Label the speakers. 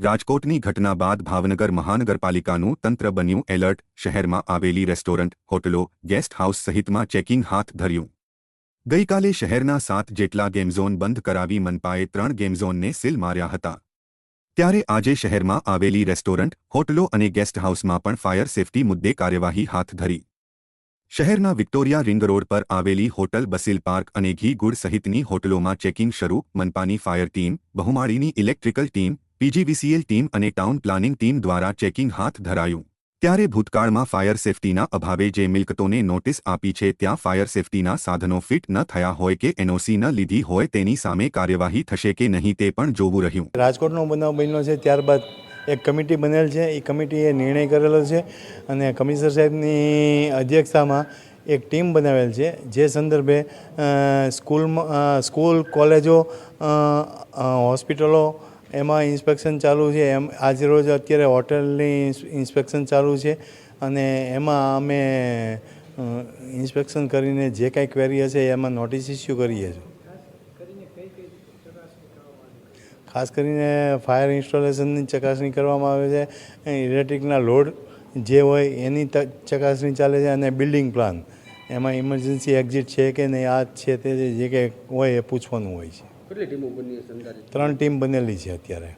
Speaker 1: રાજકોટની ઘટના બાદ ભાવનગર મહાનગરપાલિકાનું તંત્ર બન્યું એલર્ટ શહેરમાં આવેલી રેસ્ટોરન્ટ હોટલો ગેસ્ટ હાઉસ સહિતમાં ચેકિંગ હાથ ધર્યું ગઈકાલે શહેરના સાત જેટલા ગેમઝોન બંધ કરાવી મનપાએ ત્રણ ગેમઝોનને સીલ માર્યા હતા ત્યારે આજે શહેરમાં આવેલી રેસ્ટોરન્ટ હોટલો અને ગેસ્ટ હાઉસમાં પણ ફાયર સેફટી મુદ્દે કાર્યવાહી હાથ ધરી શહેરના વિક્ટોરિયા રિંગ રોડ પર આવેલી હોટલ બસિલ પાર્ક અને ઘી ગુડ સહિતની હોટલોમાં ચેકિંગ શરૂ મનપાની fire team બહુમાળીની electrical team PGVCL team અને ટાઉન પ્લાનિંગ ટીમ દ્વારા ચેકિંગ હાથ ધરાયું. ત્યારે ભૂતકાળમાં ફાયર સેફટીના અભાવે જે મિલકતોને નોટિસ આપી છે ત્યાં ફાયર સેફટીના સાધનો ફિટ ન થયા હોય કે એનઓસી ન લીધી હોય તેની સામે કાર્યવાહી થશે કે નહીં તે પણ જોવું રહ્યું.
Speaker 2: રાજકોટનો બનાવ બન્યો છે ત્યારબાદ એક કમિટી બનેલ છે. એ કમિટીએ નિર્ણય કરેલો છે અને કમિશનર સાહેબની અધ્યક્ષતામાં એક ટીમ બનાવેલ છે. જે સંદર્ભે સ્કૂલમાં સ્કૂલ, કોલેજો હોસ્પિટલો એમાં ઇન્સ્પેક્શન ચાલુ છે. એમ આજે રોજ અત્યારે હોટલની ઇન્સ્પેક્શન ચાલુ છે અને એમાં અમે ઇન્સ્પેક્શન કરીને જે કાંઈ ક્વેરી હશે એમાં નોટિસ ઇસ્યુ કરીએ છીએ. ખાસ કરીને ફાયર ઇન્સ્ટોલેશનની ચકાસણી કરવામાં આવે છે. ઇલેક્ટ્રિકના લોડ જે હોય એની ચકાસણી ચાલે છે અને બિલ્ડિંગ પ્લાન. એમાં ઇમરજન્સી એક્ઝિટ છે કે નહીં, આ છે તે જે કંઈ હોય એ પૂછવાનું હોય છે.
Speaker 3: કેટલી ટીમો બની હશે
Speaker 2: ત્રણ ટીમ બનેલી છે અત્યારે.